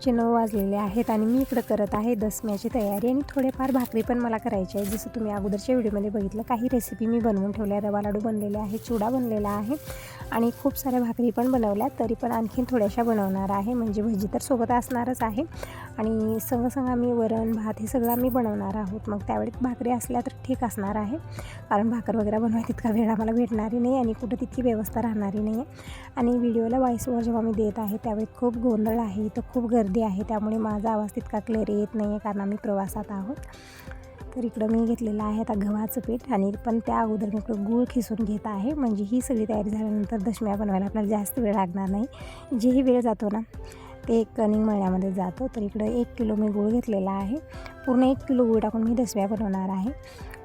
मॉर्निंगचे नऊ वाजलेले आहेत आणि मी इकडं करत आहे दसम्याची तयारी आणि थोडेफार भाकरी पण मला करायची आहे. जसं तुम्ही अगोदरच्या व्हिडिओमध्ये बघितलं काही रेसिपी मी बनवून ठेवल्या रवा लाडू बनलेले आहे चुडा बनलेला आहे. आणि खूप साऱ्या भाकरी पण बनवल्या तरी पण आणखीन थोड्याशा बनवणार आहे. म्हणजे भजी तर सोबत असणारच आहे. आणि संग संग आम्ही वरण भात हे सगळं आम्ही बनवणार आहोत. मग त्यावेळी भाकरी असल्या तर ठीक असणार आहे. कारण भाकर वगैरे बनवाय तितका वेळ आम्हाला भेटणारी नाही आणि कुठं तितकी व्यवस्था राहणारी नाही. आहे आणि व्हिडिओला व्हॉइस जेव्हा मी देत आहे त्यावेळी खूप गोंधळ आहे. इथं खूप गर्दी आहे. त्यामुळे माझा आवाज तितका क्लिअर येत नाही आहे कारण आम्ही प्रवासात आहोत. तर इकडं मी घेतलेलं आहे आता गव्हाचं पीठ आणि पण त्या अगोदर मी इकडं गूळ खिसून घेत आहे. म्हणजे ही सगळी तयारी झाल्यानंतर दशम्या बनवायला आपल्याला जास्त वेळ लागणार नाही. जेही वेळ जातो ना ते एक कणिंग मळ्यामध्ये जातो. तर इकडं एक किलो मी गूळ घेतलेला आहे. पूर्ण एक किलो गूळ टाकून मी दसव्या बनवणार आहे.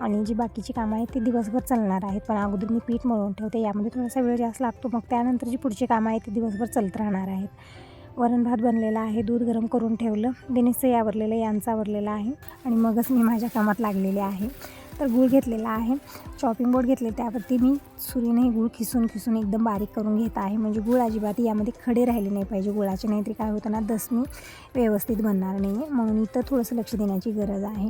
आणि जी बाकीची कामं आहेत ती दिवसभर चालणार आहेत. पण अगोदर मी पीठ मळून ठेवते. यामध्ये थोडासा वेळ जास्त लागतो. मग त्यानंतर जी पुढची कामं आहेत ती दिवसभर चालत राहणार आहेत. वरण भात बनलेला आहे दूध गरम करून ठेवलं. दिनेशचं आवरलेलं यांचं आवरलेलं आहे. आणि मगच मी माझ्या कामात लागलेले आहे. तर गूळ घेतलेला आहे. चॉपिंग बोर्ड घेतले त्यावरती मी सुरीने गूळ खिसून खिसून एकदम बारीक करून घेत आहे. म्हणजे गूळ अजिबात यामध्ये खडे राहिले नाही पाहिजे गुळाचे नाहीतरी काय होतं ना दसमी व्यवस्थित बनणार नाही आहे म्हणून इथं थोडंसं लक्ष देण्याची गरज आहे.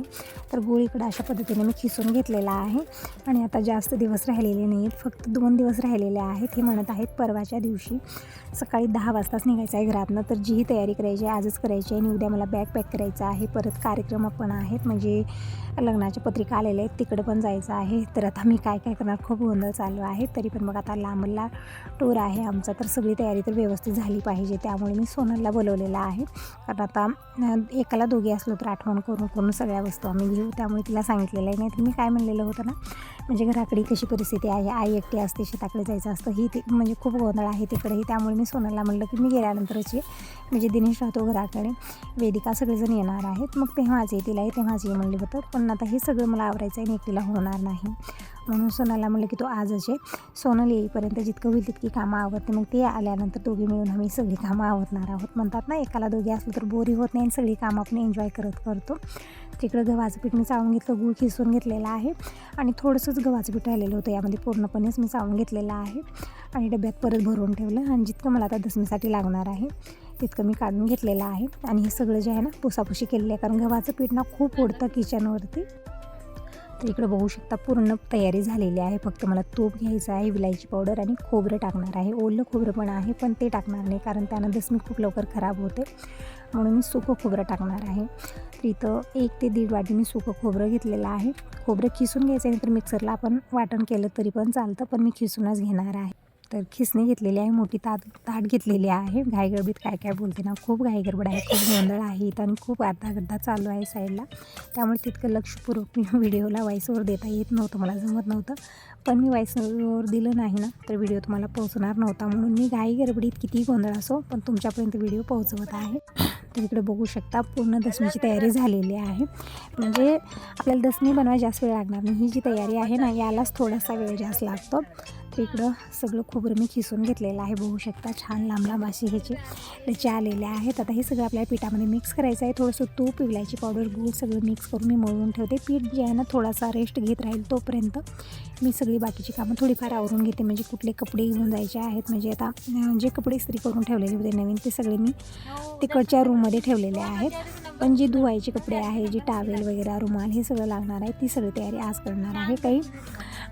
तर गूळ इकडं अशा पद्धतीने मी खिसून घेतलेला आहे. आणि आता जास्त दिवस राहिलेले नाही आहेत फक्त दोन दिवस राहिलेले आहेत हे म्हणत आहेत परवाच्या दिवशी. सकाळी दहा वाजताच निघायचं आहे घरातनं तर जीही तयारी करायची आहे आजच करायची आहे आणि उद्या मला बॅग पॅक करायचं आहे. परत कार्यक्रम पण आहेत म्हणजे लग्नाच्या पत्रिका आलेल्या आहेत. तिकडं पण जायचं आहे. तर आता मी काय काय करणार? खूप गोंधळ चालू आहे. तरी पण मग आता लांबला टूर आहे आमचा. तर सगळी तयारी तर व्यवस्थित झाली पाहिजे. त्यामुळे मी सोनलला बोलवलेलं आहे. कारण आता एकाला दोघी असलो तर आठवण करून करून सगळ्या वस्तू आम्ही घेऊ. त्यामुळे तिला सांगितलेलं आहे. नाही तर मी काय म्हणलेलं होतं ना म्हणजे घराकडे कशी परिस्थिती आहे? आई एकटी असते शेताकडे जायचं असतं. ही ते म्हणजे खूप गोंधळ आहे तिकडेही त्यामुळे मी सोनलला म्हणलं की मी गेल्यानंतरची म्हणजे दिनेश राहतो घराकडे. वेदिका सगळेजण येणार आहेत. मग तेव्हाच ये तिलाही तेव्हाच ये म्हणले होतं. पण आता हे सगळं मला आवरायचं आहे आणि एकटीला होणार नाही. म्हणून सोनाला म्हटलं की तो आजच आहे. सोनल येईपर्यंत जितकं होईल तितकी कामं आवडते मग ते आल्यानंतर दोघी मिळून आम्ही सगळी कामं आवरणार आहोत. म्हणतात ना एकाला दोघी असलं तर बोरी होत नाही आणि सगळी कामं आपण एन्जॉय करत करतो. तिकडं गव्हाचं पीठ मी चाळून घेतलं गूळ खिसून घेतलेला आहे. आणि थोडंसंच गव्हाचं पीठ राहिलेलं होतं. यामध्ये पूर्णपणेच मी चाळून घेतलेलं आहे. आणि डब्यात परत भरून ठेवलं. आणि जितकं मला आता दसमीसाठी लागणार आहे तितकं मी काढून घेतलेलं आहे. आणि हे सगळं जे आहे ना पुसापुशी केलेलं आहे. कारण गव्हाचं पीठ ना खूप ओढतं किचनवरती. तर इकडं बघू शकता पूर्ण तयारी झालेली आहे. फक्त मला तूप घ्यायचं आहे विलायची पावडर आणि खोबरं टाकणार आहे. ओलं खोबरं पण आहे पण ते टाकणार नाही. कारण त्यानं दसमी खूप लवकर खराब होते. म्हणून मी सुकं खोबरं टाकणार आहे. तर इथं एक ते दीड वाटी मी सुकं खोबरं घेतलेलं आहे. खोबरं खिसून घ्यायचं आहे तर मिक्सरला आपण वाटण केलं तरी पण चालतं. पण मी खिसूनच घेणार आहे. तर खिसणी घेतलेली आहे मोठी ताट ताट घेतलेली आहे. घाईगडबीत काय काय बोलते ना खूप घाईगडबड आहे खूप गोंधळ आहे इथं आणि खूप अर्धा गड्डा चालू आहे साईडला. त्यामुळे तितकं लक्षपूर्वक मी व्हिडिओला वॉईसवर देता येत नव्हतं मला जमत नव्हतं. पण मी वॉईसवर दिलं नाही ना तर व्हिडिओ तुम्हाला पोहोचणार नव्हता. म्हणून मी घाईगडबडीत कितीही गोंधळ असो पण तुमच्यापर्यंत व्हिडिओ पोहोचवत आहे. तर इकडे बघू शकता पूर्ण दसमीची तयारी झालेली आहे. म्हणजे आपल्याला दसमी बनवायला जास्त वेळ लागणार नाही. ही जी तयारी आहे ना यालाच थोडासा वेळ जास्त लागतो. इकडं सगळं खोबरं मी खिसून घेतलेलं आहे बघू शकता. छान लांब लांब अशी ह्याची त्याचे आलेले आहेत. आता हे सगळं आपल्याला पिठामध्ये मिक्स करायचं आहे. थोडंसं तूप इलायची पावडर गूळ सगळं मिक्स करून मी मळून ठेवते. पीठ जे आहे ना थोडासा रेस्ट घेत राहील तोपर्यंत मी सगळी बाकीची कामं थोडीफार आवरून घेते. म्हणजे कुठले कपडे घेऊन जायचे आहेत म्हणजे आता जे कपडे इस्त्री करून ठेवलेले होते नवीन ते सगळे मी तिकडच्या रूममध्ये ठेवलेले आहेत. पण जे धुवायचे कपडे आहे जे टावेल वगैरे रुमाल हे सगळं लागणार आहे ती सगळी तयारी आज करणार आहे. काही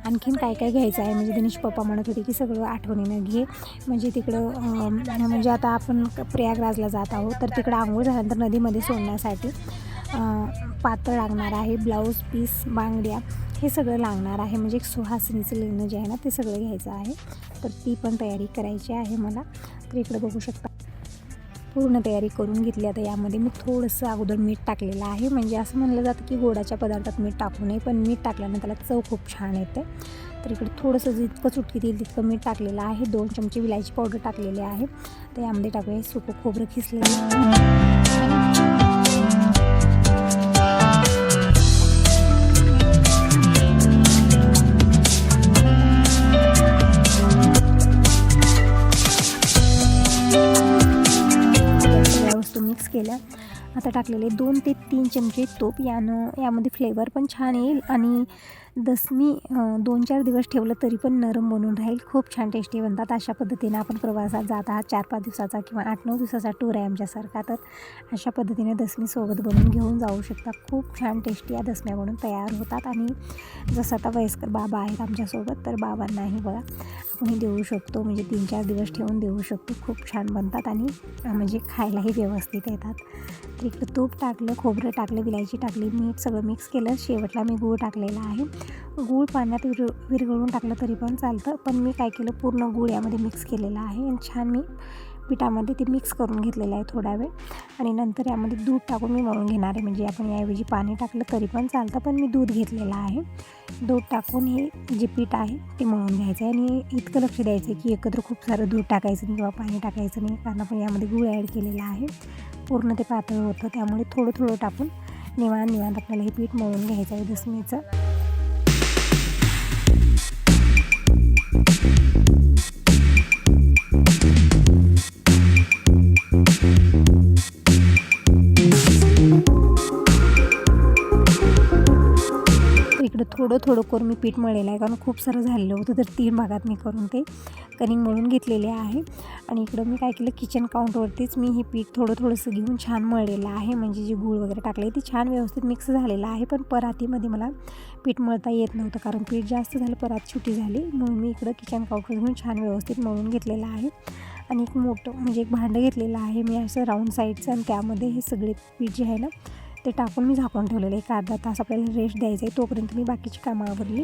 आणखीन काय काय घ्यायचं आहे? म्हणजे दिनेश पप्पा म्हणत होते की सगळं आठवणीनं घे. म्हणजे तिकडं म्हणजे आता आपण प्रयागराजला जात आहोत तर तिकडं आंघोळ झाल्यानंतर नदीमध्ये सोडण्यासाठी पातळ लागणार आहे ब्लाऊज पीस बांगड्या हे सगळं लागणार आहे. म्हणजे एक सुहासिनीचं लेणं जे आहे ना ते सगळं घ्यायचं आहे. तर ती पण तयारी करायची आहे मला. तर इकडं बघू शकता. पूर्ण तयारी करून घेतली आता यामध्ये. मी थोडंसं अगोदर मीठ टाकलेलं आहे. म्हणजे असं म्हणलं जातं की गोडाच्या पदार्थात मीठ टाकू नये पण मीठ टाकल्यानं त्याला चव खूप छान येते. तर इकडे थोडंसं जितकं चुटकी येईल तितकं मीठ टाकलेलं आहे. दोन चमचे विलायची पावडर टाकलेली आहे. तर यामध्ये टाकूया सुकं खोबरं खिसलेलं. केल्या आता टाकलेले दोन ते तीन चमचे तूप यानं यामध्ये फ्लेवर पण छान येईल आणि दसमी दोन चार दिवस ठेवलं तरी पण नरम बनून राहील. खूप छान टेस्टी बनतात. अशा पद्धतीने आपण प्रवासात जात आहात. चार पाच दिवसाचा किंवा आठ नऊ दिवसाचा टूर आहे आमच्यासारखा. तर अशा पद्धतीने दसमी सोबत बनवून घेऊन जाऊ शकता. खूप छान टेस्टी या दसम्या बनून तयार होतात. आणि जसं आता वयस्कर बाबा आहेत आमच्यासोबत तर बाबांनाही बघा आपणही देऊ शकतो. म्हणजे तीन चार दिवस ठेवून देऊ शकतो. खूप छान बनतात आणि म्हणजे खायलाही व्यवस्थित येतात. तर इकडं तूप टाकलं खोबरं टाकलं विलायची टाकली मीठ सगळं मिक्स केलं. शेवटला मी गूळ टाकलेला आहे. गूळ पाण्यात विर विरघळून टाकलं तरी पण चालतं. पण मी काय केलं पूर्ण गूळ यामध्ये मिक्स केलेला आहे. आणि छान मी पिठामध्ये ते मिक्स करून घेतलेलं आहे थोडा वेळ. आणि नंतर यामध्ये दूध टाकून मी मळून घेणार आहे. म्हणजे आपण याऐवजी पाणी टाकलं तरी पण चालतं. पण मी दूध घेतलेलं आहे. दूध टाकून हे जे पीठ आहे ते मळून घ्यायचं आहे. आणि इतकं लक्ष द्यायचं आहे की एकत्र खूप सारं दूध टाकायचं नाही किंवा पाणी टाकायचं नाही. कारण आपण यामध्ये गूळ ॲड केलेला आहे. पूर्ण ते पातळ होतं. त्यामुळे थोडं थोडं टाकून निवांत निवांत आपल्याला हे पीठ मळून घ्यायचं आहे दसमीचं. थोडं थोडं करून मी पीठ मळलेलं आहे कारण खूप सारं झालेलं होतं तर तीन भागात मी करून ते कनिंग मळून घेतलेले आहे. आणि इकडं मी काय केलं किचन काउंटवरतीच मी हे पीठ थोडं थोडंसं घेऊन छान मळलेलं आहे. म्हणजे जे गूळ वगैरे टाकले ते छान व्यवस्थित मिक्स झालेलं आहे पण परातीमध्ये मला पीठ मळता येत नव्हतं कारण पीठ जास्त झालं परात छोटी झाली. म्हणून मी इकडं किचन काउंटर घेऊन छान व्यवस्थित मळून घेतलेलं आहे. आणि एक मोठं म्हणजे एक भांडं घेतलेलं आहे मी असं राऊंड साईडचं आणि त्यामध्ये हे सगळे पीठ जे आहे ना ते टाकून मी झाकून ठेवलेलं एक अर्धा तास आपल्याला रेस्ट द्यायचं आहे तोपर्यंत मी बाकीची कामं आवरली.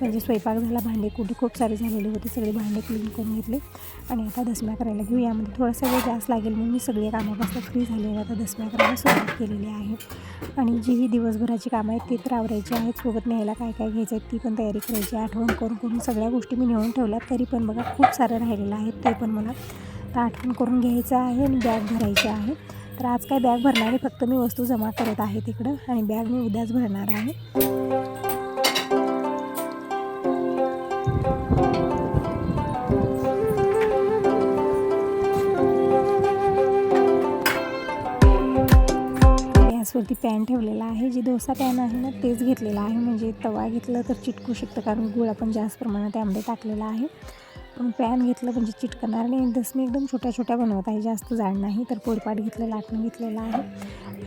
म्हणजे स्वयंपाक झाला भांडे कुठे खूप सारे झालेले होते. सगळे भांडे क्लीन करून घेतले. आणि आता दसम्या करायला घेऊ. यामध्ये थोडासा वेळ जास्त लागेल म्हणून मी सगळी कामापासून फ्री झाले आता दसम्या करायला सुरुवात केलेली आहे. आणि जी ही दिवसभराची कामं आहेत ती तर आवरायची आहेत. सोबत न्यायला काय काय घ्यायचं आहे ती पण तयारी करायची. आठवण करून करून सगळ्या गोष्टी मी नेऊन ठेवल्यात. तरी पण बघा खूप सारं राहिलेलं आहे. ते पण मला तर आठवण करून घ्यायचं आहे आणि बॅग भरायची आहे. तर आज काय बॅग भरणार आहे? फक्त मी वस्तू जमा करत आहे तिकडं आणि बॅग मी उद्याच भरणार आहे. गॅसवरती पॅन ठेवलेला आहे. जे डोसा पॅन आहे ना तेच घेतलेला आहे. म्हणजे तवा घेतलं तर चिटकू शकतं कारण गुळ आपण जास्त प्रमाणात त्यामध्ये टाकलेला आहे. पण पॅन घेतलं म्हणजे चिटकणार नाही. दसमी एकदम छोट्या छोट्या बनवत आहे. जास्त जाड नाही तर पोळपाट घेतलं लाटणं घेतलेलं आहे.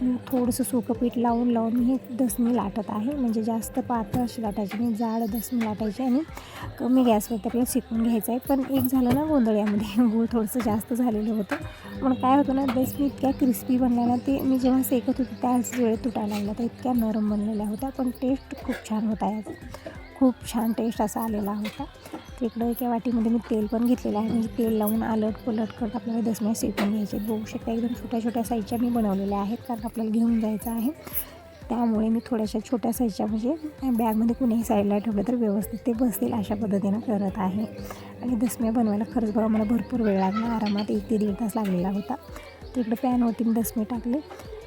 आणि थोडंसं सुकं पीठ लावून लावून मी हे दसमी लाटत आहे. म्हणजे जास्त पातळ अशी लाटायची नाही. जाड दसमी लाटायची आणि कमी गॅसवरती आपल्याला शिकून घ्यायचं आहे. पण एक झालं ना गोंधळ्यामध्ये. गूळ थोडंसं जास्त झालेलं होतं. पण काय होतं ना दसमी इतक्या क्रिस्पी बनल्या ना ते मी जेव्हा सेकत होते त्याच वेळेत तुटायला लागल्या तर इतक्या नरम बनलेल्या होत्या. पण टेस्ट खूप छान होता याचा. खूप छान टेस्ट असा आलेला होता. तिकडं एका वाटीमध्ये मी तेल पण घेतलेलं आहे. म्हणजे तेल लावून आलट पलट करत आपल्याला दसम्या शेकून घ्यायचे. बघू शकता एकदम छोट्या छोट्या साईजच्या मी बनवलेल्या आहेत. कारण आपल्याला घेऊन जायचं आहे. त्यामुळे मी थोड्याशा छोट्या साईजच्या म्हणजे बॅगमध्ये कुणीही साईडला ठेवलं तर व्यवस्थित ते बसतील अशा पद्धतीनं करत आहे. आणि दसम्या बनवायला खरंच बघा मला भरपूर वेळ लागला. आरामात एक ते दीड तास लागलेला होता. तिकडं पॅनवरती मी दसमे टाकले.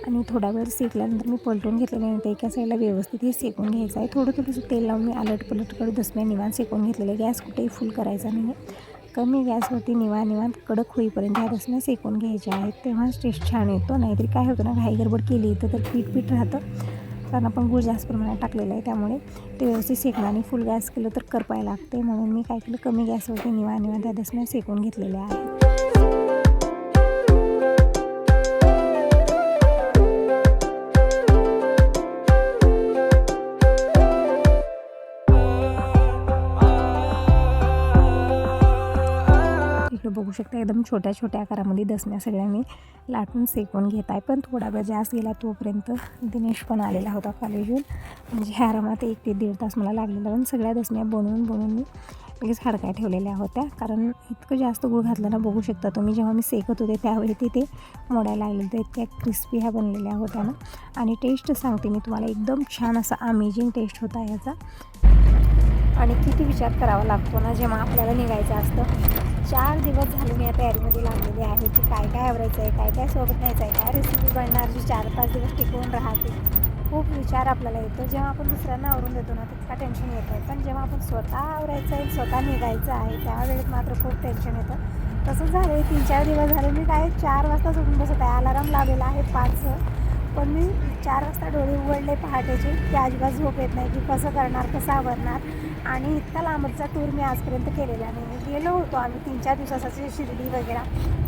आणि थोडा वेळ सेकल्यानंतर मी पलटून घेतल्यानंतर एका साईडला व्यवस्थित हे सेकून घ्यायचं आहे. थोडं थोडंसं तेल लावून मी अलट पलट करत दसम्या निवांत सेकून घेतलेलं आहे. गॅस कुठेही फुल करायचा नाही आहे कमी गॅसवरती निवा निवांत कडक होईपर्यंत ह्या दसम्या सेकून घ्यायच्या आहेत. तेव्हाच टेस्ट छान येतो. नाहीतरी काय होतं ना घाई गडबड केली तर तर पीठ पीठ राहतं. कारण आपण गूळ जास्त प्रमाणात टाकलेलं आहे. त्यामुळे ते व्यवस्थित सेकणं आणि फुल गॅस केलं तर करपाय लागते. म्हणून मी काय केलं कमी गॅसवरती निवा निवांत त्या दसम्या सेकून घेतलेल्या आहेत. इकडं बघू शकता एकदम छोट्या छोट्या आकारामध्ये दसण्या सगळ्या मी लाटून सेकून घेत आहे. पण थोडा वेळ जास्त गेला तोपर्यंत दिनेश पण आलेला होता कॉलेजहून म्हणजे आरामात एक ते दीड तास मला लागलेला पण सगळ्या दसण्या बनवून बनवून मी लगेच हडकाय ठेवलेल्या होत्या. कारण इतकं जास्त गुळ घातलं ना बघू शकता तुम्ही जेव्हा मी सेकत होते त्यावेळी ते ते मोडायला लागले होते. इतक्या क्रिस्पी ह्या बनलेल्या होत्या ना. आणि टेस्ट सांगते मी तुम्हाला एकदम छान असा अमेझिंग टेस्ट होता याचा आणि किती विचार करावा लागतो ना जेव्हा आपल्याला निघायचं असतं. चार दिवस झाले मी या तयारीमध्ये लागलेली आहे की काय काय आवरायचं आहे काय काय सोबत न्यायचं आहे काय रेसिपी बनणार जी चार पाच दिवस टिकवून राहते. खूप विचार आपल्याला येतो. जेव्हा आपण दुसऱ्यांना आवरून देतो ना तितका टेन्शन येत आहे पण जेव्हा आपण स्वतः आवरायचं आहे स्वतः निघायचं आहे त्यावेळेस मात्र खूप टेन्शन येतं. तसंच झालं तीन चार दिवस झाले. मी काय चार वाजता उठून बसत आहे. अलाराम लावलेला आहे पाच. पण मी चार वाजता डोळे उघडले पहाटेचे. की अजिबात झोप येत नाही की कसं करणार कसं आवरणार. आणि इतका लांबचा टूर मी आजपर्यंत केलेला नाही. गेलो होतो आम्ही तीन चार दिवसासाठी शिर्डी वगैरे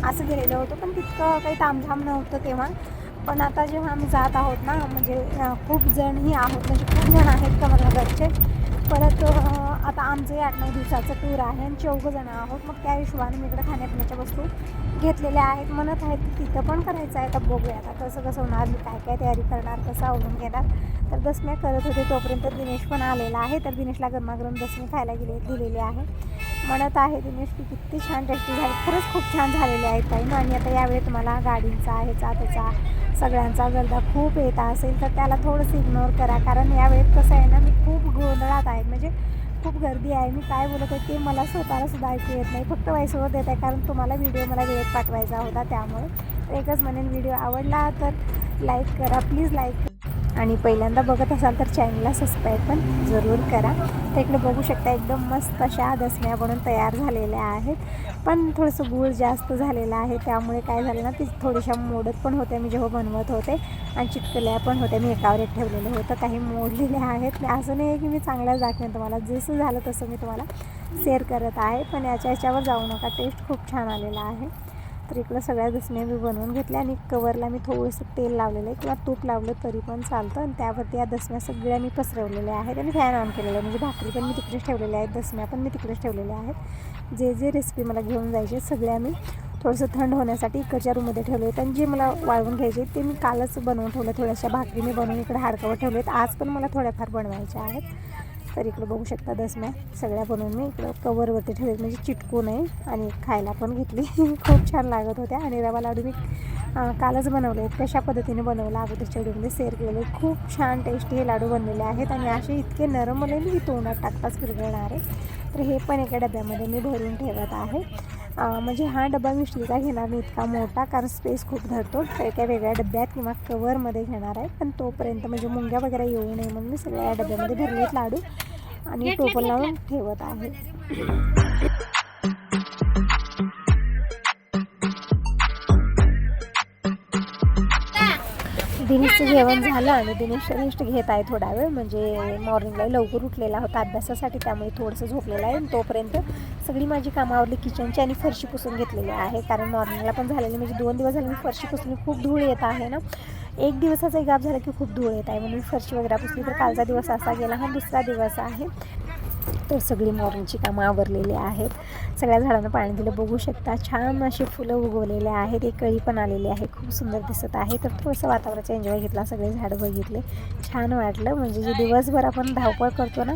असं गेलेलो होतो पण तितकं काही तामझाम नव्हतं तेव्हा. पण आता जेव्हा आम्ही जात आहोत ना म्हणजे खूप जणही आहोत म्हणजे खूप जण आहेत का मला घरचे. परत आता आमचं आठ नऊ दिवसाचं टूर आहे आणि चौघं जण आहोत मग त्या हिशोबाने मी इकडे खाण्यापिण्याच्या वस्तू घेतलेल्या आहेत म्हणत आहेत की तिथं पण करायचं आहे. आता बघूया आता कसं कसं होणार मी काय काय तयारी करणार कसं आवडून घेणार. तर दसम्या करत होते तोपर्यंत दिनेश पण आलेला आहे. तर दिनेशला गरमागरम दसमी खायला गेले दिलेली आहे. म्हणत आहे दिनेश की किती छान टेस्टी झाली खरंच खूप छान झालेले आहेत ताई. आणि आता यावेळी तुम्हाला गाडींचा ह्याचा त्याचा सगळ्यांचा गर्दा खूप येत असेल तर त्याला थोडंसं इग्नोर करा. कारण यावेळेत कसं आहे ना मी खूप गोंधळात आहे. म्हणजे खूप गर्दी आहे. मी काय बोलत आहे ते मला स्वतःला सुद्धा ऐकू येत नाही. फक्त वयसोबत देत आहे. कारण तुम्हाला व्हिडिओ मला वेळेत पाठवायचा होता त्यामुळे. तर एकच म्हणेन व्हिडिओ आवडला तर लाईक करा. प्लीज लाईक आणि पहिल्यांदा बघत असाल तर चॅनलला सबस्क्राईब पण जरूर करा. तर इकडे बघू शकता एकदम मस्त अशा दसम्या बनून तयार झालेल्या आहेत. पण थोडंसं गूळ जास्त झालेलं आहे त्यामुळे काय झालं ना ती थोडीशा मोडत पण होते. मी जेव्हा बनवत होते आणि चिटकल्या पण होत्या मी एकावर एक ठेवलेलं होतं. काही मोडलेल्या आहेत. असं नाही आहे की मी चांगल्याच दाखवेन तुम्हाला. जसं झालं तसं मी तुम्हाला शेअर करत आहे. पण याच्या याच्यावर जाऊ नका. टेस्ट खूप छान आलेला आहे. तर इकडं सगळ्या दसण्या मी बनवून घेतल्या आणि कवरला मी थोडंसं तेल लावलेलं आहे किंवा तूप लावलं तरी पण चालतं. आणि त्यावरती या दसम्या सगळ्या मी पसरवलेल्या आहेत आणि फॅन ऑन केलेलं आहे. म्हणजे भाकरी पण मी तिकडेच ठेवलेल्या आहेत दसम्या पण मी तिकडेच ठेवलेल्या आहेत. जे जे रेसिपी मला घेऊन जायचे सगळ्या मी थोडंसं थंड होण्यासाठी इकडच्या रूममध्ये ठेवले आहेत. आणि जे मला वाळवून घ्यायचे ते मी कालच बनवून ठेवलं थोड्याशा भाकरी मी बनवून इकडे हाडकावर ठेवले आहेत. आज पण मला थोड्याफार बनवायच्या आहेत. तर इकडं बघू शकता दसम्या सगळ्या बनवून मी. इकडं कवरवरती ठेवले म्हणजे चिटकू नये. आणि खायला पण घेतली. खूप छान लागत होत्या. आणि रवा लाडू मी कालच बनवले कशा पद्धतीने बनवलं अगोदरच्या व्हिडिओमध्ये शेअर केलेले. खूप छान टेस्टी हे लाडू बनलेले आहेत. आणि असे इतके नरम आले मी तोंडात टाकताच फिरवणार आहे. तर हे पण एका डब्यामध्ये मी भरून ठेवत आहे. म्हणजे हा डबा मी स्टीलचा घेणार नाही इतका मोठा कारण स्पेस खूप धरतो एका वेगळ्या डब्यात किंवा कवरमध्ये घेणार आहे. पण तोपर्यंत म्हणजे मुंग्या वगैरे येऊ नये म्हणून मी सगळ्या या डब्यामध्ये भरलेत लाडू आणि टोपण लावून ठेवत आहे. दिनेशचं जेवण झालं आणि दिनेश रेस्ट घेत आहे थोडा वेळ म्हणजे मॉर्निंगला लवकर उठलेला होता अभ्यासासाठी त्यामुळे थोडंसं झोपलेलं आहे. आणि तोपर्यंत सगळी माझी कामावरली किचनची आणि फरशी पुसून घेतलेली आहे. कारण मॉर्निंगला पण झालेली म्हणजे दोन दिवस झाले मी फरशी पुसून खूप धूळ येत आहे ना. एक दिवसाचा गाप झाला की खूप धूळ येत आहे. म्हणून फरशी वगैरे पुसली तर कालचा दिवस असा गेला हा दुसरा दिवस आहे. तर सगळी मॉर्निंगची कामं आवरलेली आहेत. सगळ्या झाडांना पाणी दिलं. बघू शकता छान अशी फुलं उगवलेले आहेत. एक कळी पण आलेली आहे. खूप सुंदर दिसत आहे. तर थोडंसं वातावरणाचा एन्जॉय घेतला. सगळे झाडं बघितले. छान वाटलं. म्हणजे जे दिवसभर आपण धावपळ करतो ना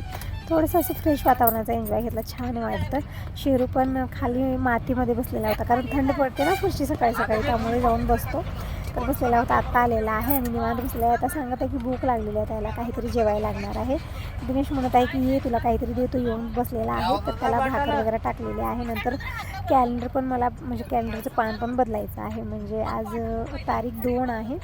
थोडंसं असं फ्रेश वातावरणाचा एन्जॉय घेतला. छान वाटतं. शेरू पण खाली मातीमध्ये बसलेला होता. कारण थंड पडते ना पुढची सकाळी सकाळी. त्यामुळे जाऊन बसतो. तर बसलेला होता आत्ता आलेला आहे आणि निवांत बसलेला आहे. आता सांगत आहे की भूक लागलेली आहे त्याला काहीतरी जेवायला लागणार आहे. दिनेश म्हणत आहे की ये तुला काहीतरी देतो येऊन बसलेला आहे. तर त्याला भाकर वगैरे टाकलेली आहे. नंतर कॅलेंडर पण मला म्हणजे कॅलेंडरचं पान पण बदलायचं आहे. म्हणजे आज तारीख दोन आहे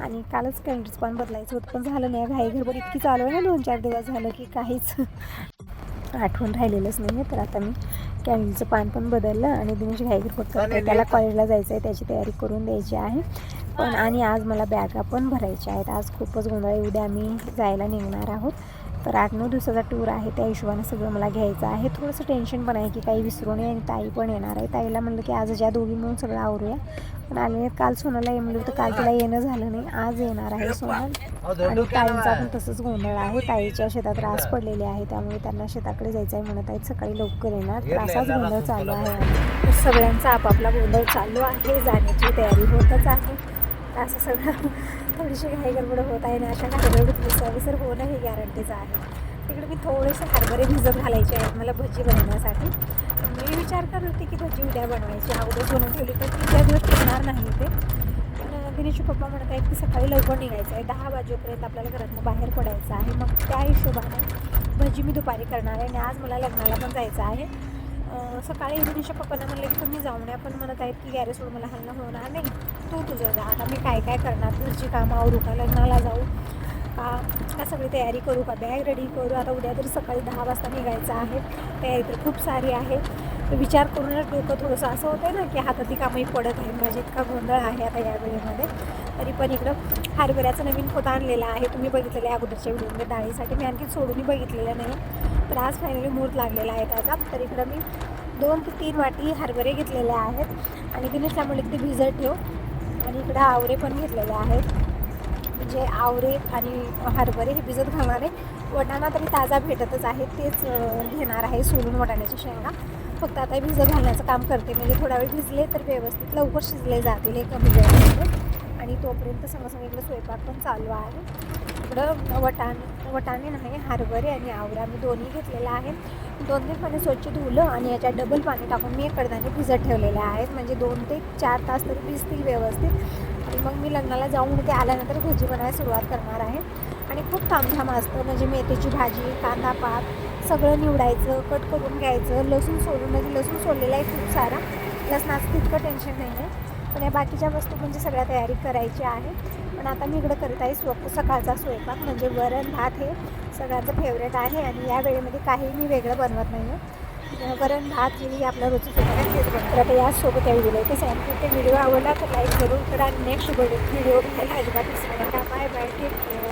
आणि कालच कॅलेंडरचं पान बदलायचं होतं. पण झालं नाही. घाई गडबड इतकी चालू आहे ना. दोन चार दिवस झालं की काहीच आठवण राहिलेलंच नाही आहे तर आता मी कॅलेंडरचं पान पण बदललं आणि दिनेश घाईगरपट करतोय त्याला कॉलेजला जायचं आहे त्याची तयारी करून द्यायची आहे. पण आणि आज मला बॅगा पण भरायच्या आहेत. आज खूपच गोंधळ आहे उद्या आम्ही जायला निघणार आहोत. तर आठ नऊ दिवसाचा टूर आहे. त्या हिशोबाने सगळं मला घ्यायचं आहे. थोडंसं टेन्शन पण आहे की काही विसरू नये आणि ताई पण येणार आहे. ताईला म्हणलं की आज ज्या दोघी मिळून सगळं आवरूया. पण आले नाहीत. काल सोनाला ये म्हणलं होतं. काल तिला येणं झालं नाही. आज येणार आहे सोनल. आणि ताईंचा पण तसंच गोंधळ आहे. ताईच्या शेतात रास पडलेले आहे. त्यामुळे त्यांना शेताकडे जायचं आहे म्हणत आहेत. सकाळी लवकर येणार. तर असाच गोंधळ चालू आहे. तर सगळ्यांचा आपापला गोंधळ चालू आहे. जाण्याची तयारी होतच आहे. तर असं सगळं थोडीशी घाई गडबड होत आहे ना अशा काही गडबडीत विसर होणं हे गॅरंटीचं आहे. तिकडे मी थोडेसे हरभरे भिजत घालायचे आहेत मला भजी बनवण्यासाठी. मी विचार करत होते की भजी उद्या बनवायची अगोदर बनवून ठेवली तर ती त्या दिवस ठेवणार नाही ते. पण दिनेशचे पप्पा म्हणत आहेत की सकाळी लवकर निघायचं आहे दहा वाजेपर्यंत आपल्याला घरातून बाहेर पडायचं आहे. मग त्या हिशोबाने भजी मी दुपारी करणार आहे आणि आज मला लग्नाला पण जायचं आहे. सकाळी दिनेशच्या पप्पांना म्हणलं की तुम्ही जाऊन या पण म्हणत आहेत की गॅरेज मला हल्ला होणार नाही. तू तुझं जा. आता मी काय काय करणार? घरची कामं आवरू का? लग्नाला जाऊ का? का सगळी तयारी करू का? बॅग रेडी करू. आता उद्या तरी सकाळी दहा वाजता निघायचं आहे. तयारी तर खूप सारी आहे. तर विचार करूनच डोकं थोडंसं असं होतं ना की हातातली कामही पडत आहे माझे इतका गोंधळ आहे आता या वेळेमध्ये. तरी पण इकडं हरभऱ्याचं नवीन पोत आणलेलं आहे. तुम्ही बघितलेलं आहे अगोदरच्या व्हिडिओमध्ये. डाळीसाठी मी आणखी सोडूनही बघितलेलं नाही. तर आज फायनली मुहूर्त लागलेला आहे त्याचा. तर इकडं मी दोन ते तीन वाटी हरभरे घेतलेले आहेत. आणि दिनेशला म्हणले की ते भिजत ठेव. आणि इकडं आवरे पण घेतलेले आहेत. म्हणजे आवरे आणि हरभरे हे भिजत घालणार. आहे वटाणा तरी ताजा भेटतच आहे. तेच घेणार आहे सोलून वटाण्याच्या शेंगा. फक्त आता भिजत घालण्याचं काम करते. म्हणजे थोडा वेळ भिजले तर व्यवस्थित लवकर शिजले जातील हे कमी वेळामध्ये. आणि तोपर्यंत समजा इकडं स्वयंपाक पण चालू आहे. इकडं वटाणे वटाणे नाही हरभरे आणि आवरा मी दोन्ही घेतलेलं आहे. दोन तीन पाणी स्वच्छ धुलं आणि याच्यात डबल पाणी टाकून मी कडधान्य भिजत ठेवलेले आहेत म्हणजे दोन ते चार तास तरी भिजतील व्यवस्थित. आणि मग मी लग्नाला जाऊन ते आल्यानंतर भजी बनायला सुरुवात करणार आहे. आणि खूप थांबधाम असतं. म्हणजे मेथीची भाजी कांदा पात सगळं निवडायचं कट करून घ्यायचं. लसूण सोलून म्हणजे लसूण सोललेला आहे खूप सारा. लसणाचं तितकं टेन्शन नाही आहे पण या बाकीच्या वस्तू म्हणजे सगळ्या तयारी करायची आहे. पण आता मी इकडं करत आहे स्व सकाळचा स्वयंपाक म्हणजे वरण भात हे सगळ्यांचं फेवरेट आहे आणि या वेळेमध्ये काही मी वेगळं बनवत नाही आहे. वरण भात ही आपल्या रोजचं स्वयंपाक तेच आता याचसोबत या दिलं इथे सांगितलं ते व्हिडिओ आवडला तर लाईक जरूर करा. नेक्स्ट व्हिडिओ व्हिडिओ घ्यायला अजिबात विसरू नका. Bye bye take care